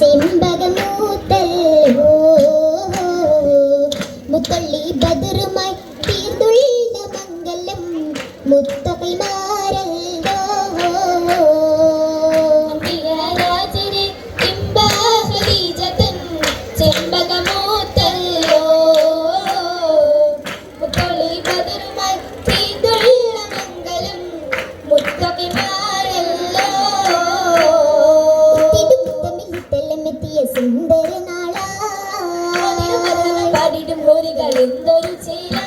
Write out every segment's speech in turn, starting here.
ചെമ്പകമൂത്തല്ലോ പാടിടും കോരികൾ എന്തൊരു ചേരാ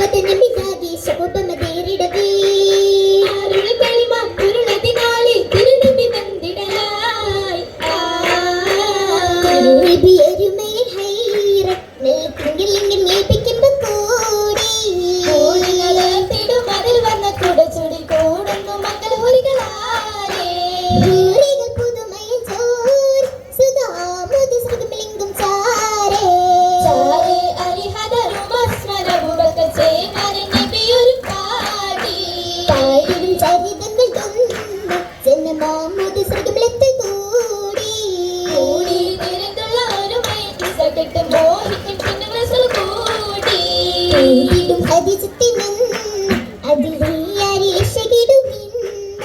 വന്ദിടേ ചരിതങ്ങൾ കൊണ്ട് സിനിമ മധുസൃഗമിലെത്തി കൂടി. കൂടി തിരക്കുള്ള ഒരു മൈറ്റി സകട്ട് മോഹിക്കും പിന്നെ വസൽ കൂടി കൂടിടും അതിജത്തിനും അതിലീയാരി ഇഷകിടും നിന്ന